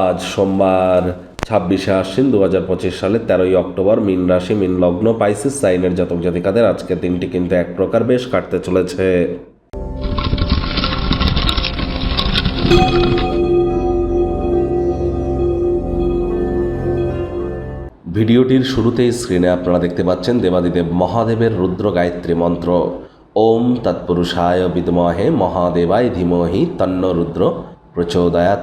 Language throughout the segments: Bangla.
আজ সোমবার ছাব্বিশে আশ্বিন দু হাজার পঁচিশ সালের তেরোই অক্টোবর মিন রাশি, মিন লগ্ন, পাইসিস, সাইনের জাতক জাতিকাদের আজকে দিনটি কিন্তু এক প্রকার বেশ কাটতে চলেছে। ভিডিওটির শুরুতেই স্ক্রিনে আপনারা দেখতে পাচ্ছেন দেবাদিদেব মহাদেবের রুদ্র গায়ত্রী মন্ত্র। ওম তৎপুরুষায় বিদমহে মহাদেবায় ধীমহি তন্ন রুদ্র প্রচোদয়াত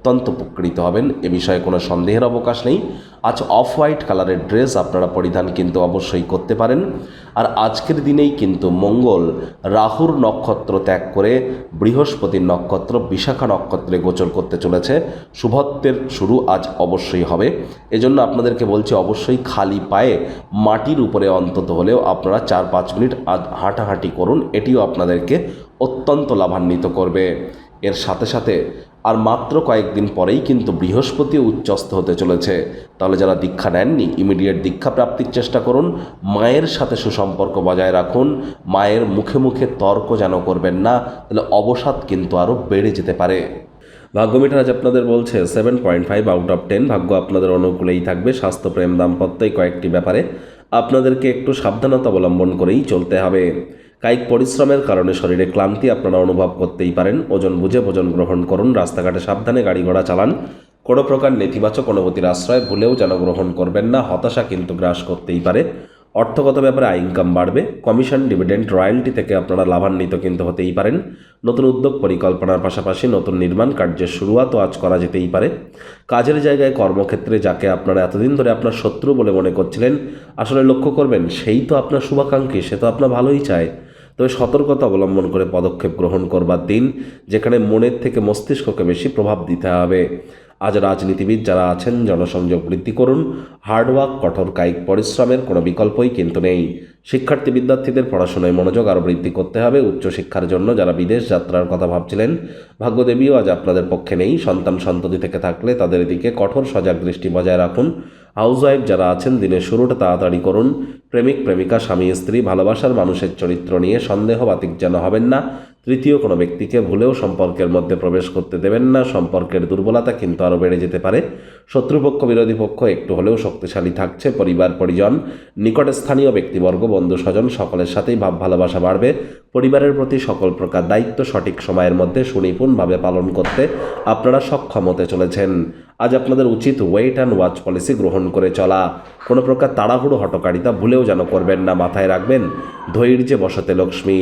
অত্যন্ত উপকৃত হবেন। এ বিষয়ে কোনো সন্দেহের অবকাশ নেই। আজ অফ হোয়াইট কালারের ড্রেস আপনারা পরিধান কিন্তু অবশ্যই করতে পারেন। আর আজকের দিনেই কিন্তু মঙ্গল রাহুর নক্ষত্র ত্যাগ করে বৃহস্পতির নক্ষত্র, বিশাখা নক্ষত্রে গোচর করতে চলেছে। শুভত্বের শুরু আজ অবশ্যই হবে। এজন্য আপনাদেরকে বলছি, অবশ্যই খালি পায়ে মাটির উপরে অন্তত হলেও আপনারা চার পাঁচ মিনিট আজ হাঁটাহাঁটি করুন। এটিও আপনাদেরকে অত্যন্ত লাভান্বিত করবে। এর সাথে সাথে আর মাত্র কয়েকদিন পরেই কিন্তু বৃহস্পতিও উচ্চস্থ হতে চলেছে। তাহলে যারা দীক্ষা নেননি ইমিডিয়েট দীক্ষা প্রাপ্তির চেষ্টা করুন। মায়ের সাথে সুসম্পর্ক বজায় রাখুন। মায়ের মুখে মুখে তর্ক যেন করবেন না, তাহলে অবসাদ কিন্তু আরও বেড়ে যেতে পারে। ভাগ্যমিটার আজ আপনাদের বলছে seven point five out of ten ভাগ্য আপনাদের অনুকূলেই থাকবে। স্বাস্থ্যপ্রেম দাম্পত্য এই কয়েকটি ব্যাপারে আপনাদেরকে একটু সাবধানতা অবলম্বন করেই চলতে হবে। কায়িক পরিশ্রমের কারণে শরীরে ক্লান্তি আপনারা অনুভব করতেই পারেন। ওজন বুঝে ভোজন গ্রহণ করুন, রাস্তাঘাটে সাবধানে গাড়ি ঘোড়া চালান। কোনো প্রকার নেতিবাচক অনুভূতির আশ্রয় ভুলেও যেন গ্রহণ করবেন না, হতাশা কিন্তু গ্রাস করতেই পারে। অর্থগত ব্যাপারে আয় ইনকাম বাড়বে কমিশন ডিভিডেন্ড রয়্যালটি থেকে আপনারা লাভান্বিত কিন্তু হতেই পারেন। নতুন উদ্যোগ পরিকল্পনার পাশাপাশি নতুন নির্মাণ কার্যের শুরুয়াতও আজ করা যেতেই পারে। কাজের জায়গায় কর্মক্ষেত্রে যাকে আপনারা এতদিন ধরে আপনার শত্রু বলে মনে করছিলেন, আসলে লক্ষ্য করবেন, সেই তো আপনার শুভাকাঙ্ক্ষী, সে তো আপনার ভালোই চায়। তবে সতর্কতা অবলম্বন করে পদক্ষেপ গ্রহণ করবার দিন, যেখানে মনের থেকে মস্তিষ্ককে বেশি প্রভাব দিতে হবে। আজ রাজনীতিবিদ যারা আছেন, জনসংযোগ বৃদ্ধি করুন। হার্ডওয়ার্ক কঠোর কায়িক পরিশ্রমের কোনো বিকল্পই কিন্তু নেই। শিক্ষার্থী বিদ্যার্থীদের পড়াশোনায় মনোযোগ আরও বৃদ্ধি করতে হবে। উচ্চশিক্ষার জন্য যারা বিদেশ যাত্রার কথা ভাবছিলেন, ভাগ্যদেবীও আজ আপনাদের পক্ষে নেই। সন্তান সন্ততি থেকে থাকলে তাদের দিকে কঠোর সজাগ দৃষ্টি বজায় রাখুন। হাউসওয়াইফ যারা আছেন দিনের শুরুটা তাড়াতাড়ি করুন। প্রেমিক, প্রেমিকা, স্বামী, স্ত্রী, ভালোবাসার মানুষের চরিত্র নিয়ে সন্দেহ বাতিক যেন হবেন না। তৃতীয় কোনো ব্যক্তিকে ভুলেও সম্পর্কের মধ্যে প্রবেশ করতে দেবেন না। সম্পর্কের দুর্বলতা কিন্তু আরও বেড়ে যেতে পারে। শত্রুপক্ষ, বিরোধী পক্ষ একটু হলেও শক্তিশালী থাকছে। পরিবার, পরিজন, নিকটে স্থানীয় ব্যক্তিবর্গ, বন্ধু, স্বজন সকলের সাথেই ভাব, ভালোবাসা বাড়বে। পরিবারের প্রতি সকল প্রকার দায়িত্ব সঠিক সময়ের মধ্যে সুনিপুণভাবে পালন করতে আপনারা সক্ষম হতে চলেছেন। আজ আপনাদের উচিত ওয়েট অ্যান্ড ওয়াচ পলিসি গ্রহণ করে চলা। কোনো প্রকার তাড়াহুড়ো হটকারিতা ভুলেও যেন করবেন না, মাথায় রাখবেন ধৈর্যে বসতে লক্ষ্মী।